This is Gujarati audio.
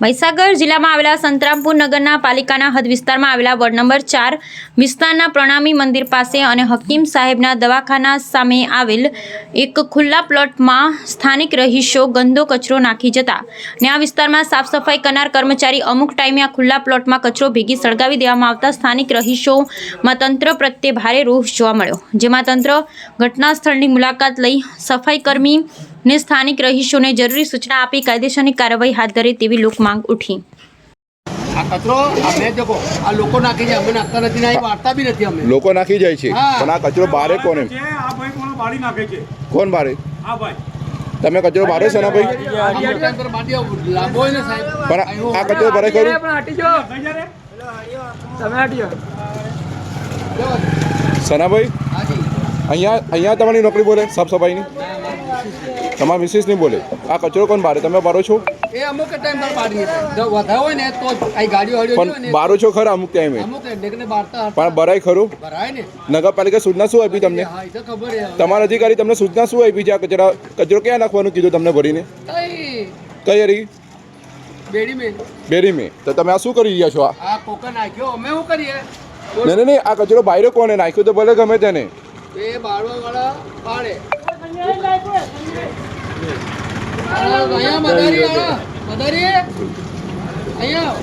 મહીસાગર જિલ્લામાં આવેલા સંતરામપુર નગરના પાલિકાના હદ વિસ્તારમાં આવેલા વોર્ડ નંબર ચાર વિસ્તારના પ્રણામી મંદિર પાસે અને હકીમ સાહેબના દવાખાના સામે આવેલ એક ખુલ્લા પ્લોટમાં સ્થાનિક રહીશો ગંદો કચરો નાખી જતા ને આ વિસ્તારમાં સાફ સફાઈ કરનાર કર્મચારી અમુક ટાઈમે આ ખુલ્લા પ્લોટમાં કચરો ભેગી સળગાવી દેવામાં આવતા સ્થાનિક રહીશોમાં તંત્ર પ્રત્યે ભારે રોષ જોવા મળ્યો, જેમાં તંત્ર ઘટના સ્થળની મુલાકાત લઈ સફાઈ કર્મી ને સ્થાનિક રહીશોને જરૂરી સૂચના આપી કાયદેસરની કાર્યવાહી હાથ ધરે તેવી લોકમાંગ ઉઠી. આ કચરો અમે દેખો આ લોકો નાખી જાય. અમે નાખતા નથી ને અહીં બી નથી અમે લોકો નાખી જાય છે. પણ આ કચરો બારે કોને? આ ભાઈ કોણ બાળી નાખે છે? કોણ બારે? આ ભાઈ. તમે કચરો બારે છે ને ભાઈ? લાંબો હોય ને સાહેબ. પણ આ કચરો ભરે કરું જ્યારે. સનાભાઈ અહીંયા અહીંયા તમારી નોકરી બોલે સાફ સફાઈની? તમારા મિસિસ નહીં બોલે. આ કચરો કોણ બારે? તમે બારો છો? એ અમુક ટાઈમ પર બાળી જો વધારે હોય ને તો અહીં ગાડીઓ હળીઓ પણ બારો છો ખરા અમુક ટાઈમે અમુક ડેકને બારતા પણ ભરાય ખરું? ભરાય ને. નગરપાલિકા સૂચના શું આપી તમને? હા એ તો ખબર છે. તમારા અધિકારી તમને સૂચના શું આપી છે? આ કચરા કચરો ક્યાં નાખવાનું કીધું તમને ભરીને? કઈ મે બેરી મે તો તમે આ શું કરી રહ્યા છો? આ આ નાખ્યો? અમે શું કરીએ? નહીં નહીં આ કચરો બાયરો કોને નાખ્યો? તો ભલે ગમે તેને. એ બાળવા વાળા પાડે. અહીંયા મદારી અહીંયા